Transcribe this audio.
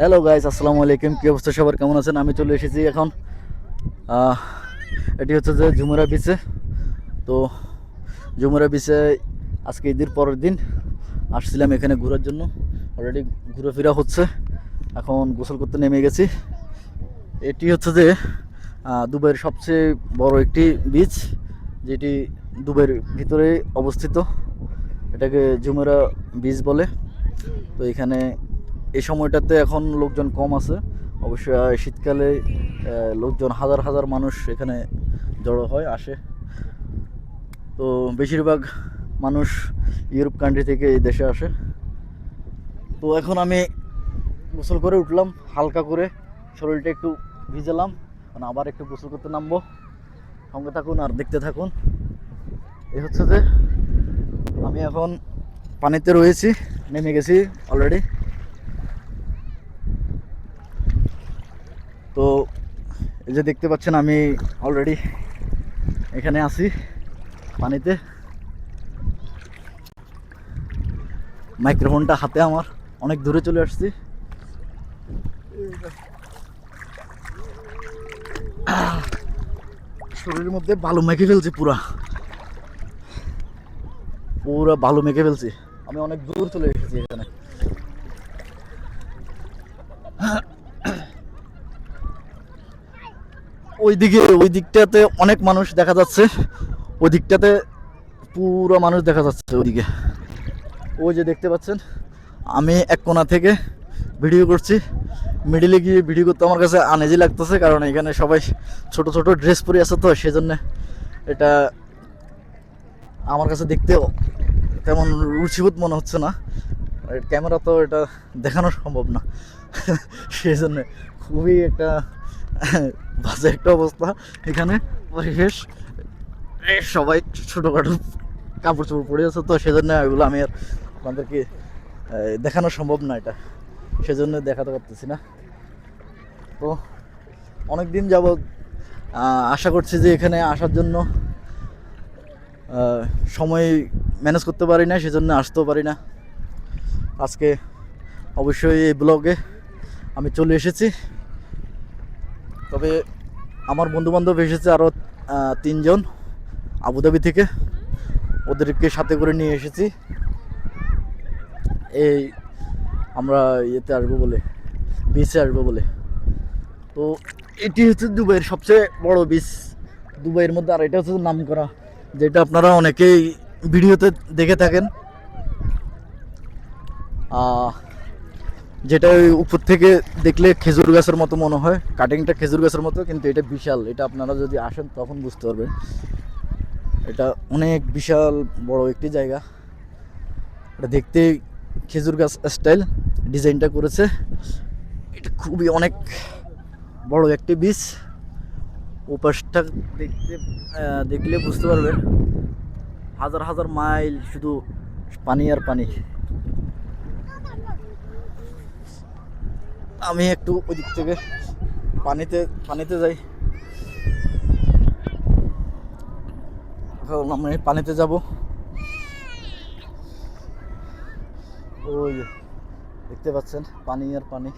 Hello guys আসসালামু আলাইকুম। কী অবস্থা সবার? কেমন আছেন? আমি চলে এসেছি এখন এটি হচ্ছে যে ঝুমুরা বিচে তো ঝুমুরা বিচে আজকে ঈদের পরের দিন আসছিলাম এখানে ঘোরার জন্য। অলরেডি ঘুরেফেরা হচ্ছে। এখন গোসল করতে নেমে গেছি। এটি হচ্ছে যে দুবাইয়ের সবচেয়ে বড় একটি বিচ যেটি দুবাইয়ের ভিতরে অবস্থিত। এটাকে ঝুমুরা বিচ বলে। তো এখানে এই সময়টাতে এখন লোকজন কম আছে। অবশ্যই শীতকালে লোকজন হাজার হাজার মানুষ এখানে জড়ো হয়, আসে। তো বেশিরভাগ মানুষ ইউরোপ কান্ট্রি থেকে এই দেশে আসে। তো এখন আমি গোসল করে উঠলাম, হালকা করে শরীরটা একটু ভিজালাম মানে আবার একটু গোসল করতে নামবো। সঙ্গে থাকুন আর দেখতে থাকুন। এই হচ্ছে যে, আমি এখন পানিতে রয়েছি, নেমে গেছি অলরেডি। তো এই যে দেখতে পাচ্ছেন, আমি অলরেডি এখানে আছি পানিতে। মাইক্রোফোনটা হাতে আমার, অনেক দূরে চলে আসছি। শরীরের মধ্যে বালু মেখে ফেলছি পুরা। পুরা বালু মেখে ফেলছি। আমি অনেক দূর চলে এসেছি এখানে। ওই দিকে ওই দিকটাতে অনেক মানুষ দেখা যাচ্ছে। ওই দিকটাতে পুরো মানুষ দেখা যাচ্ছে ওইদিকে। ওই যে দেখতে পাচ্ছেন, আমি এক কোণা থেকে ভিডিও করছি। মিডিলে গিয়ে ভিডিও করতে আমার কাছে আনেজি লাগতেছে, কারণ এখানে সবাই ছোট ছোট ড্রেস পরে আছে তো, সেজন্য এটা আমার কাছে দেখতেও তেমন রুচিবোধ মনে হচ্ছে না। ক্যামেরা তো এটা দেখানো সম্ভব না। সেই জন্যে খুবই একটা বাজে একটা অবস্থা। এখানে পরিবেশ সবাই ছোটোখাটো কাপড় চোপড় পরে আছে, তো সেজন্য এগুলো আমি আর আপনাদেরকে দেখানো সম্ভব না এটা। সেজন্য দেখাতে পারতেছি না। তো অনেক দিন যাবৎ আশা করছি যে এখানে আসার জন্য সময় ম্যানেজ করতে পারি না, সেজন্য আসতেও পারি না। আজকে অবশ্যই এই ব্লগে আমি চলে এসেছি। তবে আমার বন্ধুবান্ধব এসেছে আরও তিনজন আবুধাবি থেকে। ওদেরকে সাথে করে নিয়ে এসেছি। এই আমরা ইয়েতে আসব বলে বিচে আসব বলে। তো এটি হচ্ছে দুবাইয়ের সবচেয়ে বড় বিচ দুবাইয়ের মধ্যে আর এটা হচ্ছে নাম করা যেটা আপনারা অনেকেই ভিডিওতে দেখে থাকেন। যেটা ওই উপর থেকে দেখলে খেজুর গাছের মতো মনে হয়। কাটিংটা খেজুর গাছের মতো, কিন্তু এটা বিশাল। এটা আপনারা যদি আসেন, তখন বুঝতে পারবেন। এটা অনেক বিশাল বড় একটি জায়গা। এটা দেখতে খেজুর গাছ স্টাইল ডিজাইনটা করেছে। এটা খুবই অনেক বড় একটি বীজ। ওপাশটা দেখতে দেখলে বুঝতে পারবেন। হাজার হাজার মাইল শুধু পানি আর পানি। আমি একটু ওই দিক থেকে পানিতে পানিতে যাই। আমি পানিতে যাব। ওই দেখতে পাচ্ছেন, পানি আর পানি।